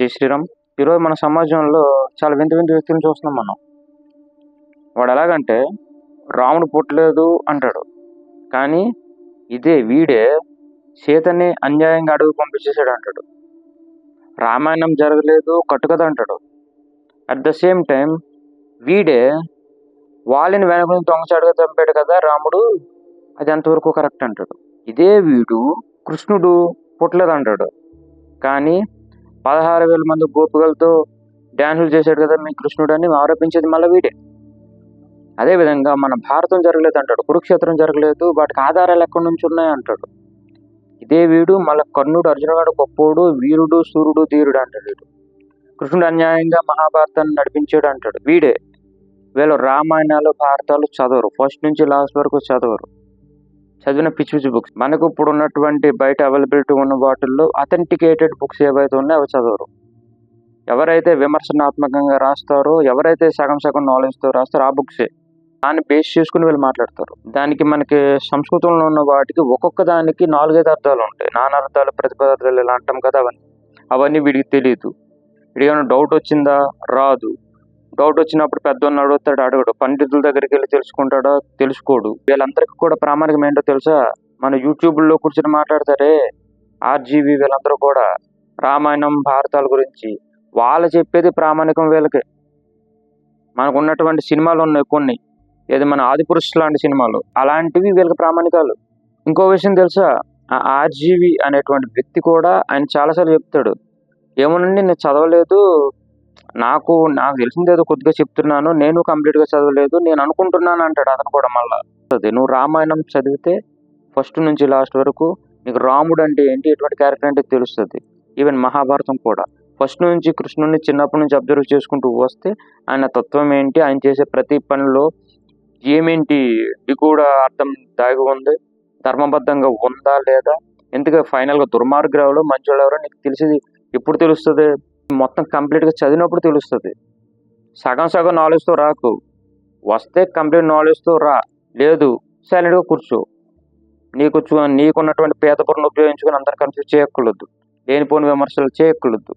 జై శ్రీరామ్. ఈరోజు మన సమాజంలో చాలా వింత వింత వ్యక్తులను చూస్తున్నాం మనం. వాడు ఎలాగంటే రాముడు పుట్టలేదు అంటాడు. కానీ ఇదే వీడే సీతని అన్యాయంగా అడుగు పంపించేశాడు అంటాడు. రామాయణం జరగలేదు కట్టుకథ అంటాడు. అట్ ద సేమ్ టైం వీడే వాళ్ళని వెనక నుంచి దొంగచాడుగా చంపాడు కదా రాముడు అది ఎంతవరకు కరెక్ట్ అంటాడు. ఇదే వీడు కృష్ణుడు పుట్టలేదు అంటాడు. కానీ పదహారు వేల మంది గోపికలతో డ్యాన్సులు చేశాడు కదా మీ కృష్ణుడు అని ఆరోపించేది మళ్ళీ వీడే. అదేవిధంగా మన భారతం జరగలేదు అంటాడు కురుక్షేత్రం జరగలేదు వాటికి ఆధారాలు ఎక్కడి నుంచి ఉన్నాయి అంటాడు. ఇదే వీడు మళ్ళీ కర్ణుడు అర్జునగాడు గొప్పోడు వీరుడు సూర్యుడు ధీరుడు అంటాడు వీడు. కృష్ణుడు అన్యాయంగా మహాభారతాన్ని నడిపించాడు అంటాడు. వీడే. వీళ్ళు రామాయణాలు భారతాలు చదవరు. ఫస్ట్ నుంచి లాస్ట్ వరకు చదవరు. చదివిన పిచ్చి పిచ్చి బుక్స్ మనకు ఇప్పుడు ఉన్నటువంటి బయట అవైలబిలిటీ ఉన్న వాటిల్లో అథెంటికేటెడ్ బుక్స్ ఏవైతే ఉన్నాయో అవి చదవరు. ఎవరైతే విమర్శనాత్మకంగా రాస్తారో ఎవరైతే సగం సగం నాలెడ్జ్తో రాస్తారో ఆ బుక్సే దాన్ని బేస్ చేసుకుని వీళ్ళు మాట్లాడతారు. దానికి మనకి సంస్కృతంలో ఉన్న వాటికి ఒక్కొక్క దానికి నాలుగైదు అర్థాలు ఉంటాయి. నానార్థాలు ప్రతిపదార్థాలు ఇలా అంటాం కదా అవన్నీ. అవన్నీ వీడికి తెలియదు వీడికి ఏమైనా డౌట్ వచ్చిందా? రాదు. డౌట్ వచ్చినప్పుడు పెద్దోడిని అడుగుతాడు అడగడు. పండితుల దగ్గరికి వెళ్ళి తెలుసుకుంటాడో తెలుసుకోడు. వీళ్ళందరికీ కూడా ప్రామాణికం ఏంటో తెలుసా? మన యూట్యూబ్లో కూర్చొని మాట్లాడతారే ఆర్జీవి వీళ్ళందరూ కూడా. రామాయణం భారతాల గురించి. వాళ్ళు చెప్పేది ప్రామాణికం వీళ్ళకి. మనకు ఉన్నటువంటి సినిమాలు ఉన్నాయి కొన్ని. ఏది మన ఆదిపురుషులు లాంటి సినిమాలు. అలాంటివి వీళ్ళకి ప్రామాణికాలు. ఇంకో విషయం తెలుసా? ఆ ఆర్జీవి అనేటువంటి వ్యక్తి కూడా ఆయన చాలాసార్లు చెప్తాడు. ఏమోనండి నేను చదవలేదు. నాకు నాకు తెలిసింది ఏదో కొద్దిగా చెప్తున్నాను. నేను కంప్లీట్గా చదవలేదు. నేను అనుకుంటున్నాను అంటాడు అతను కూడా మళ్ళా. నువ్వు రామాయణం చదివితే ఫస్ట్ నుంచి లాస్ట్ వరకు నీకు రాముడు అంటే ఏంటి ఎటువంటి క్యారెక్టర్ అంటే తెలుస్తుంది. ఈవెన్ మహాభారతం కూడా. ఫస్ట్ నుంచి కృష్ణుని చిన్నప్పటి నుంచి అబ్జర్వ్ చేసుకుంటూ వస్తే ఆయన తత్వం ఏంటి ఆయన చేసే ప్రతి పనిలో ఏమేంటి ఇది కూడా అర్థం దాగి ఉంది ధర్మబద్ధంగా ఉందా లేదా ఎందుకు ఫైనల్గా గా దుర్మార్గులు మంచోళ్ళు ఎవరో నీకు తెలిసింది ఎప్పుడు తెలుస్తుంది? మొత్తం కంప్లీట్గా చదివినప్పుడు తెలుస్తుంది. సగం సగం నాలెడ్జ్తో రాకు. వస్తే కంప్లీట్ నాలెడ్జ్తో రా. లేదు సైలెంట్గా కూర్చో. నీకు నీకున్నటువంటి పేద పొరను ఉపయోగించుకుని అందరు కన్ఫ్యూజ్ చేయక్కర్లేదు. లేనిపోని విమర్శలు చేయక్కర్లేదు.